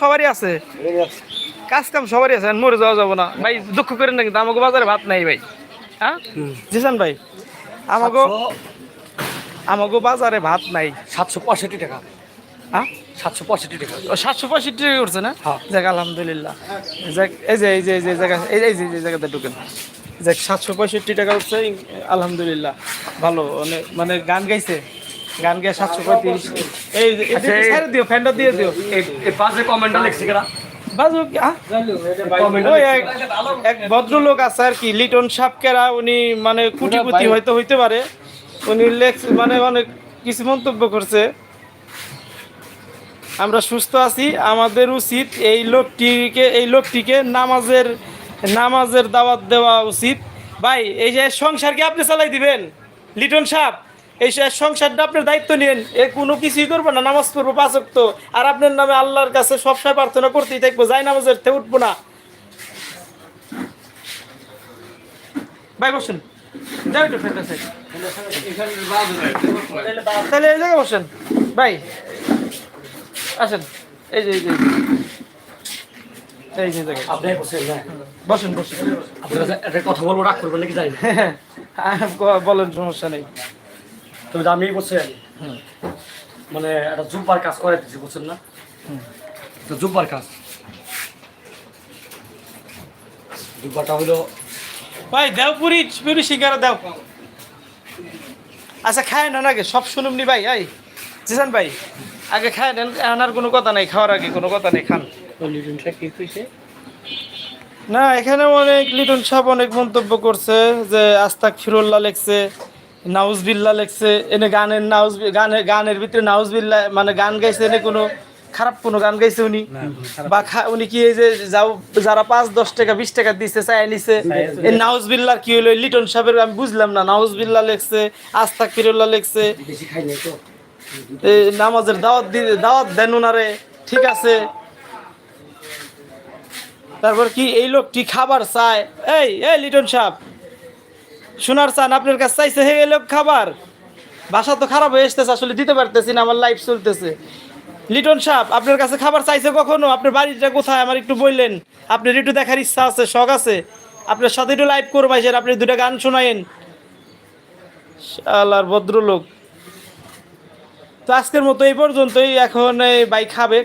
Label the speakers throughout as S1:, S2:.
S1: সবারই আছে। কাজ কাম সবারই আছে মরে যাওয়া যাব না। ভাই দুঃখ করেন না কিন্তু আমাকে বাজারে ভাত নাই ভাই। হ্যাঁ? জিসান ভাই আমাকে আমাকে বাজারে ভাত নাই।
S2: সাতশো পঁয়ষট্টি টাকা।
S1: হ্যাঁ?
S2: সাতশো পঁয়ষট্টি টাকা।
S1: ও সাতশো পঁয়ষট্টি টাকা করছে না?
S2: হ্যাঁ।
S1: যাক আলহামদুলিল্লাহ। যাক এই যে এই যে এই যে জায়গা এই যে এই যে জায়গাতে ঢুকেন। যাক সাতশো পঁয়ষট্টি টাকা উঠছে আলহামদুলিল্লাহ। ভালো মানে গান গাইছে। গান গায়ে সাতশো পঁয়ত্রিশ। এই
S2: আচ্ছা,
S1: দিও ফ্যানটা দিয়ে দিও।
S2: পাশে কমেন্টটা লিখছি কেনা
S1: এক ভদ্রলোক আছে আর কি লিটন সাপকেরা উনি মানে কুটিপতি হয়তো হইতে পারে। উনি লেখ- মানে অনেক কিছু মন্তব্য করছে। আমরা সুস্থ আছি আমাদের উচিত এই লোকটিকে এই লোকটিকে নামাজের নামাজের দাওয়াত দেওয়া উচিত। ভাই এই যে সংসারকে আপনি চালাই দিবেন? লিটন সাপ। এই সংসারটা আপনার দায়িত্ব নিন এ কোনো কিছুই করব না নামাজ পড়ব আর আপনার নামে আল্লাহর কাছে সবসময় প্রার্থনা করতেই থাকব যাই নামাজের উঠবো না। ভাই বসেন। তাহলে এই জায়গায় বসেন। ভাই আসেন। এই যে এই যে এই যে।
S2: আপনি বসেন
S1: বসেন বসেন।
S2: আপনার একটা কথা বলব রাগ করবেন নাকি জানি
S1: হ্যাঁ, বলেন সমস্যা নেই।
S2: তবে আমি বলছেন মানে একটা জুব্বার কাজ করে দিচ্ছি বুঝছেন না? তো জুব্বার কাজ। জুব্বাটা হলো
S1: ভাই দেও পুরি পুরি শিকার দাও। আচ্ছা খায় না আগে সব শুনুম নি ভাই এই। জিসান ভাই আগে খায় নেন এখন আর কোনো কথা নেই খাওয়ার আগে কোনো কথা নেই খান। না এখানে অনেক লিটন সাহেব অনেক মন্তব্য করছে যে আস্তাক ফিরুল্লাহ লেখছে নাউজবিল্লা লেখছে এনে গানের নাউজ গানের গানের ভিতরে নাউজবিল্লা মানে গান গাইছে এনে কোনো খারাপ কোনো গান গাইছে উনি? বা খা- উনি কি এই যে যাও যারা পাঁচ দশ টাকা বিশ টাকা দিচ্ছে চাই নিছে এই নাউজবিল্লার কি হলো লিটন সাহেবের আমি বুঝলাম না নাউজবিল্লা লেখছে আস্তাক ফিরুল্লাহ লেখছে। নামাজের দাওয়াত দি দাওয়াত দেন ওনারে ঠিক আছে। তারপর কি এই লোকটি খাবার চায়? এই এই লিটন সাহেব। শোনার চান আপনার কাছে চাইছে, হে লোক খাবার। বাসা তো খারাপ হয়ে এসতেছে আসলে দিতে পারতেছি না, আমার লাইফ চলতেছে। লিটন সাপ আপনার কাছে খাবার চাইছে কখনো? আপনার বাড়িটা কোথায়? আমার একটু বললেন। আপনার একটু দেখার ইচ্ছা আছে, শখ আছে। আপনার সাথে একটু লাইভ করবাইছেন আপনি দুটা গান শোনায়েন। আল্লাহর ভদ্রলোক। তো আজকের মতো এই পর্যন্তই। এখন এই ভাই খাবে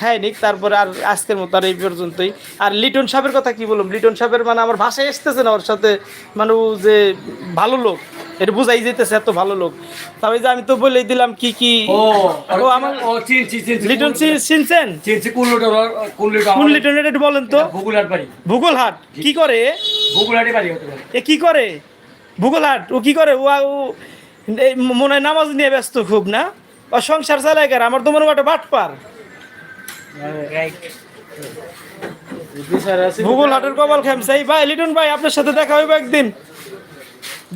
S1: খায় নিক তারপরে আর আজকের মতো আর এই পর্যন্তই। আর লিটন সাহেবের কথা কি বললাম লিটন সাহেবের মানে আমার ভাষায় এসতেছে না ওর সাথে মানে যে ভালো লোক এটা বুঝাই যেতেছে এত ভালো লোক। তবে যে আমি তো বলে দিলাম কি কি
S2: ও
S1: আমার লিটন চিনছেন? কোন লিটন এটা বলেন তো।
S2: ভূগোলার বাড়ি।
S1: ভূগোল হাট কি করে?
S2: বাড়ি হতে
S1: এ কি করে? ভূগোল হাট ও কি করে? ও মনে হয় নামাজ নিয়ে ব্যস্ত খুব না? ও সংসার চালায় কার? আমার তোমার একটা বাট পার ভূগোল হাটের কপাল খেমসাই ভাই, লিটন ভাই, আপনার সাথে দেখা হইব একদিন।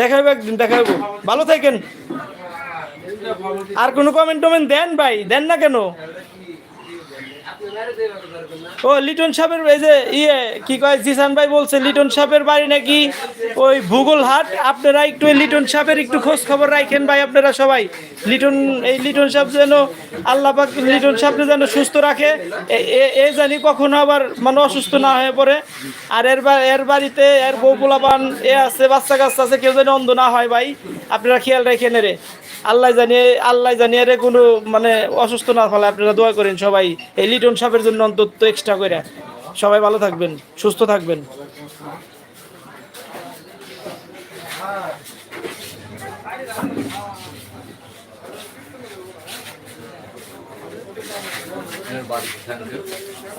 S1: দেখা হইব একদিন, দেখা হইব। ভালো থাকেন। আর কোনো কমেন্ট টমেন্ট দেন ভাই? দেন না কেন? ও, লিটন সাহেবের এই যে ইয়ে কি কয়, জিসান ভাই বলছে, লিটন সাহেবের বাড়ি নাকি ওই ভূগোল হাট। আপনারা একটু লিটন সাহেবের একটু খোঁজ খবর রাখেন ভাই, আপনারা সবাই। লিটন, এই লিটন সাহেব যেন, আল্লাহ লিটন সাহেবকে যেন সুস্থ রাখে। এ- জানি কখনো আবার মানে অসুস্থ না হয়ে পড়ে। আর এর এর বাড়িতে এর বউ পোলাপান এ আছে, বাচ্চা কাচ্চা আছে, কেউ যেন অন্ধ না হয় ভাই। আপনারা খেয়াল রাখেন রে আল্লাহ জানিয়ে আল্লাহ জানিয়ে রে কোনো মানে অসুস্থ না ফলে আপনারা দোয়া করেন সবাই। এই লিটন সাপের জন্য অন্তত এক্সট্রা করে। সবাই ভালো থাকবেন, সুস্থ থাকবেন।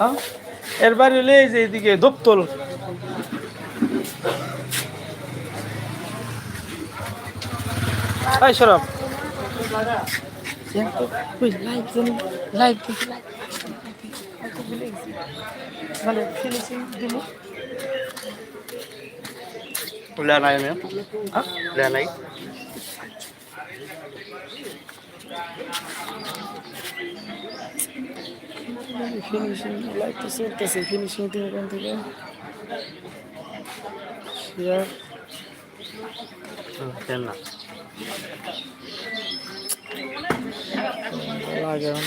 S1: আহ? এর বাড়ি হলে এই যে এদিকে দোপতল। Wait, like them, like them,
S2: like Vale, finishing the move.
S1: Le anay mè? Ha? Le anay? Finishing, like to see, to see, finishing thing on the day. Yeah.
S2: দেন না।
S1: লাগান